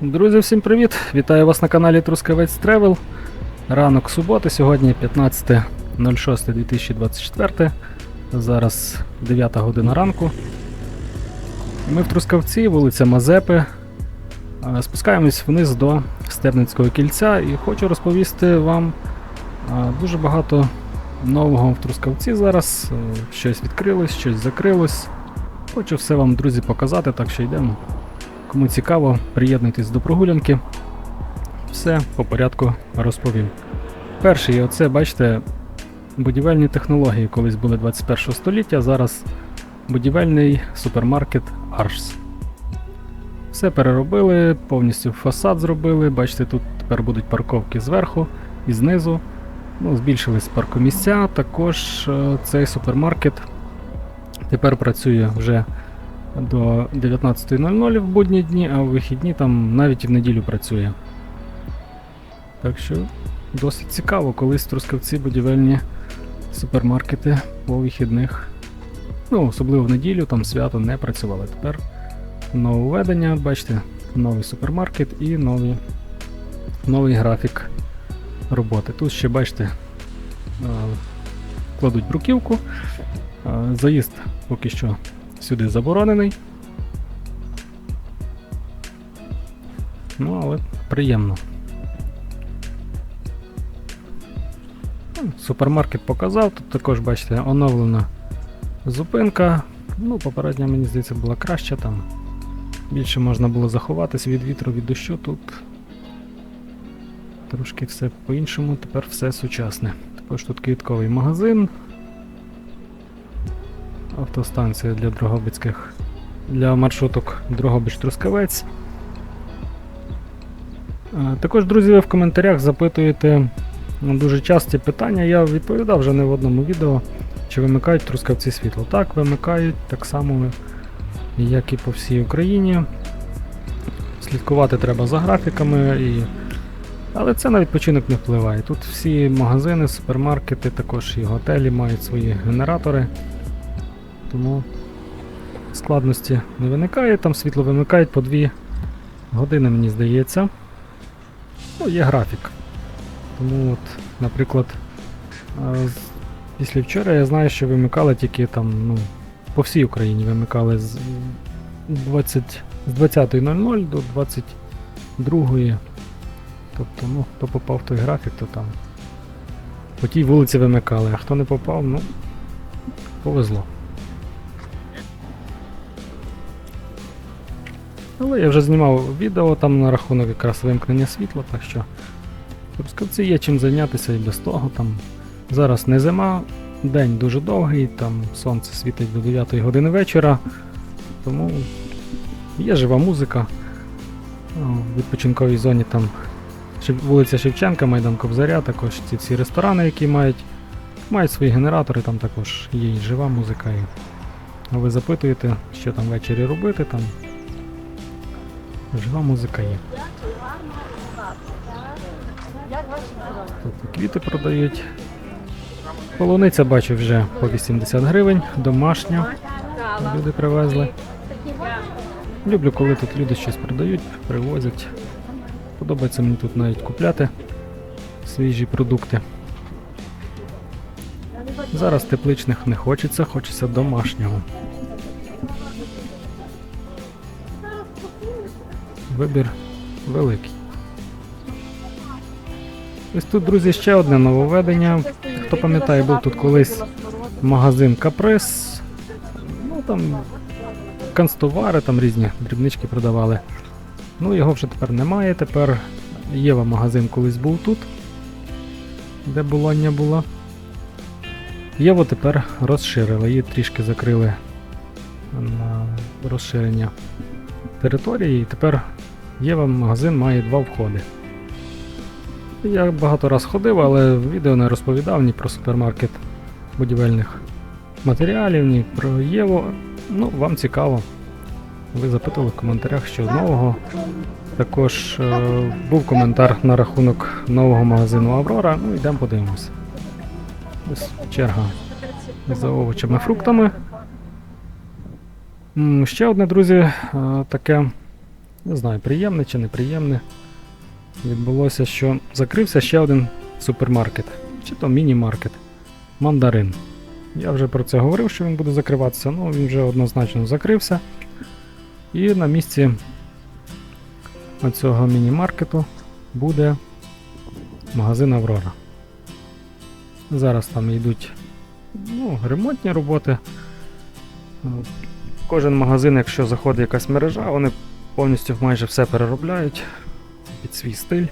Друзі, всім привіт! Вітаю вас на каналі Трускавець Тревел. Ранок суботи, сьогодні 15.06.2024. Зараз 9 година ранку. Ми в Трускавці, вулиця Мазепи. Е, Спускаємось вниз до Стерницького кільця і хочу розповісти вам е, дуже багато нового в Трускавці зараз. Е, Щось відкрилось, щось закрилось. Хочу все вам, друзі, показати, так що йдемо. Кому цікаво, приєднуйтесь до прогулянки. Все по порядку розповім. Перший, оце, бачите, будівельні технології колись були 21 століття, зараз будівельний супермаркет Arts. Все переробили, повністю фасад зробили. Бачите, тут тепер будуть парковки зверху і знизу. Ну, збільшились паркомісця. Також е, цей супермаркет тепер працює вже до 19.00 в будні дні, а в вихідні там навіть і в неділю працює. Так що досить цікаво, колись Трускавці будівельні супермаркети по вихідних. Ну, особливо в неділю, там свято не працювали. Тепер нововведення, бачите, новий супермаркет і новий, новий графік роботи. Тут ще, бачите, е, кладуть бруківку. Е, Заїзд поки що сюди заборонений. Ну, але приємно. Супермаркет показав, тут також, бачите, оновлена зупинка. Ну, попередня, мені здається, була краща там. Більше можна було заховатись від вітру, від дощу тут. Трошки все по-іншому, тепер все сучасне. Також тут квітковий магазин. Автостанція для Дрогобицьких для маршруток Дрогобич-Трускавець. Е, Також, друзі, ви в коментарях запитуєте ну, дуже часті питання. Я відповідав вже не в одному відео, чи вимикають Трускавці світло. Так, вимикають, так само, як і по всій Україні. Слідкувати треба за графіками, і... але це на відпочинок не впливає. Тут всі магазини, супермаркети, також і готелі мають свої генератори. Тому складності не виникає, там світло вимикають по 2 години, мені здається. Ну, є графік. Тому, от, наприклад, після вчора я знаю, що вимикали тільки там, ну, по всій Україні вимикали з 20 з 20.00 до 22.00. Тобто, ну, хто попав в той графік, то там по тій вулиці вимикали, а хто не попав, ну, повезло. Але я вже знімав відео там на рахунок якраз вимкнення світла, так що в Трускавці є чим зайнятися і без того. Там Зараз не зима, день дуже довгий, там сонце світить до 9 години вечора, тому є жива музика. В відпочинковій зоні там вулиця Шевченка, Майдан Кобзаря, також ці всі ресторани, які мають, мають свої генератори, там також є і жива музика. І ви запитуєте, що там ввечері робити, там Жива музика є. Тут квіти продають. Полуниця бачу вже по 80 гривень, домашня. Люди привезли. Люблю, коли тут люди щось продають, привозять. Подобається мені тут навіть купляти свіжі продукти. Зараз тепличних не хочеться, хочеться домашнього. Вибір великий. Ось тут, друзі, ще одне нововведення. Хто пам'ятає, був тут колись магазин Каприс. Ну там канцтовари, там різні дрібнички продавали. Ну, його вже тепер немає. Тепер Єва магазин колись був тут, де болоння була. Єву тепер розширили, її трішки закрили на розширення території, і тепер Єва магазин має два входи. Я багато раз ходив, але в відео не розповідав ні про супермаркет будівельних матеріалів, ні про Єву. Ну, вам цікаво. Ви запитували в коментарях, що нового. Також е, був коментар на рахунок нового магазину Аврора. Ну, йдемо подивимося. Ось черга за овочами, фруктами. Ще одне, друзі, е, таке Не знаю, приємне чи неприємне. Відбулося, що закрився ще один супермаркет, чи то міні-маркет. Мандарин. Я вже про це говорив, що він буде закриватися, ну він вже однозначно закрився. І на місці оцього міні-маркету буде магазин Аврора. Зараз там йдуть ну, ремонтні роботи. Кожен магазин, якщо заходить якась мережа, вони повністю майже все переробляють під свій стиль.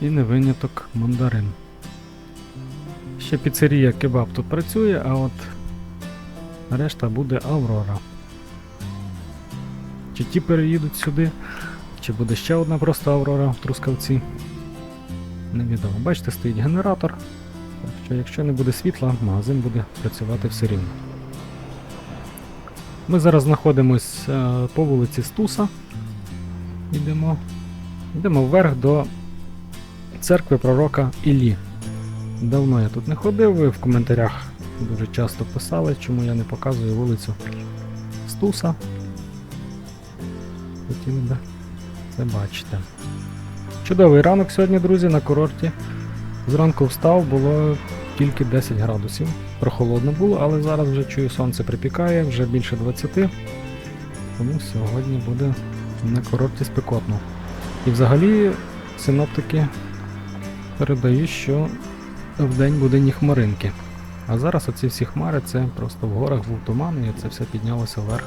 І не виняток мандарин. Ще піцерія кебаб тут працює, а от решта буде Аврора. Чи ті переїдуть сюди, чи буде ще одна просто Аврора в Трускавці. Невідомо. Бачите, стоїть генератор. Якщо не буде світла, магазин буде працювати все рівно. Ми зараз знаходимось е, по вулиці Стуса. Йдемо. Йдемо вверх до церкви пророка Іллі. Давно я тут не ходив, ви в коментарях дуже часто писали, чому я не показую вулицю Стуса. Хотіли би це бачити. Чудовий ранок сьогодні, друзі, на курорті. Зранку встав, було тільки 10 градусів. Прохолодно було, але зараз вже чую, сонце припікає, вже більше 20. Тому сьогодні буде на курорті спекотно. І взагалі синоптики передають, що вдень буде ні хмаринки. А зараз оці всі хмари це просто в горах був туман і це все піднялося вверх.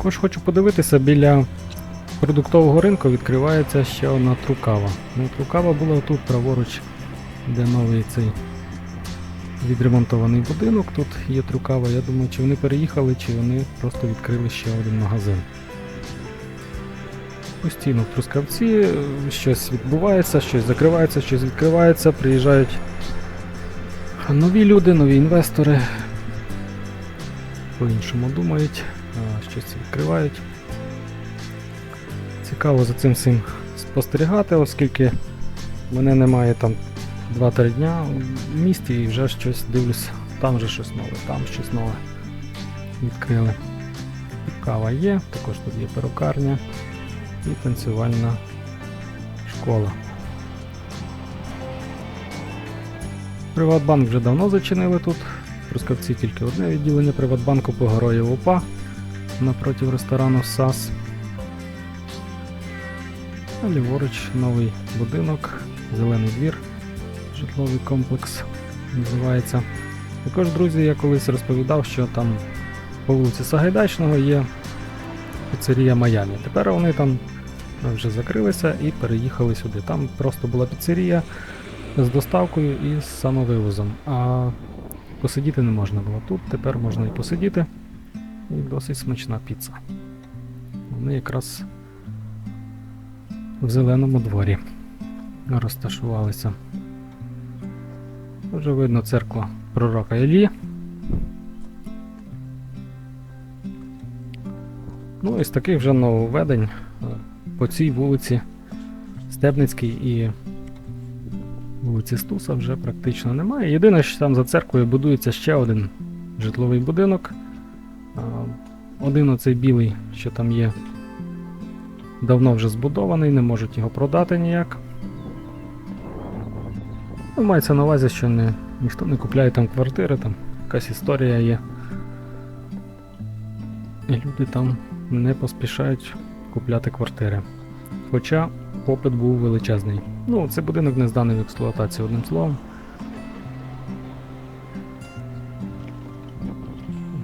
Також хочу подивитися, біля продуктового ринку відкривається ще одна трукава. Ну, трукава була тут праворуч, де новий цей відремонтований будинок. Тут є трукава. Я думаю, чи вони переїхали, чи вони просто відкрили ще один магазин. Постійно в Трускавці щось відбувається, щось закривається, щось відкривається, приїжджають нові люди, нові інвестори. По-іншому думають, щось відкривають. Цікаво за цим всім спостерігати, оскільки мене немає там 2-3 дня в місті і вже щось дивлюсь, там вже щось нове, там щось нове відкрили. Кава є, також тут є перукарня і танцювальна школа. Приватбанк вже давно зачинили тут. В Трускавці тільки одне відділення Приватбанку по Героїв ОПА напроти ресторану САС. А ліворуч новий будинок, зелений двір, житловий комплекс називається. Також, друзі, я колись розповідав, що там по вулиці Сагайдачного є піцерія Майамі. Тепер вони там вже закрилися і переїхали сюди. Там просто була піцерія з доставкою і з самовивозом. А посидіти не можна було. Тут тепер можна і посидіти. І досить смачна піца. Вони якраз в зеленому дворі розташувалися. Вже видно церква пророка Іллі. Ну і з таких вже нововведень е, по цій вулиці Стебницькій і вулиці Стуса вже практично немає. Єдине, що там за церквою будується ще один житловий будинок. Один оцей білий, що там є, давно вже збудований, не можуть його продати ніяк. Ну, мається на увазі, що не, ніхто не купляє там квартири, там якась історія є. І люди там не поспішають купляти квартири. Хоча попит був величезний. Ну, цей будинок не зданий в експлуатацію одним словом.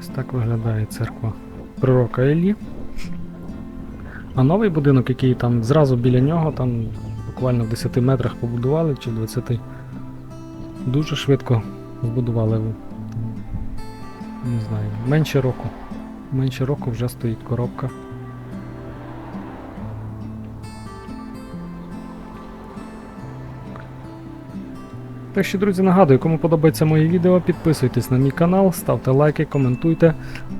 Ось так виглядає церква пророка Елі. А новий будинок, який там зразу біля нього, там буквально в 10 метрах побудували чи в 20, дуже швидко збудували. Не знаю, менше року. Менше року вже стоїть коробка. Так що, друзі, нагадую, кому подобається моє відео, підписуйтесь на мій канал, ставте лайки, коментуйте,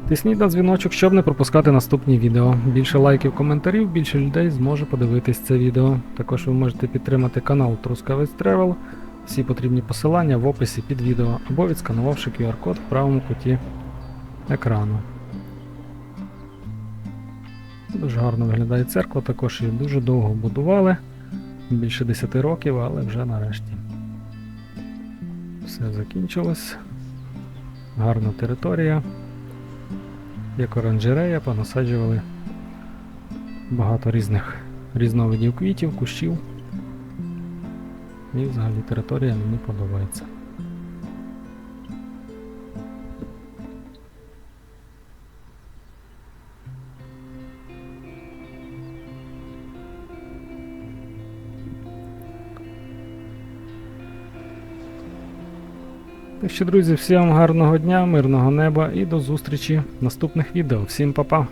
тисніть на дзвіночок, щоб не пропускати наступні відео. Більше лайків, коментарів, більше людей зможе подивитись це відео. Також ви можете підтримати канал Трускавець Travel Всі потрібні посилання в описі під відео або відсканувавши QR-код в правому куті екрану. Дуже гарно виглядає церква, також її дуже довго будували, більше 10 років, але вже нарешті. Все закінчилось. Гарна територія. Як оранжерея, понасаджували багато різних різновидів квітів, кущів. І взагалі територія мені подобається. Так що, друзі, всім гарного дня, мирного неба і до зустрічі в наступних відео. Всім па-па!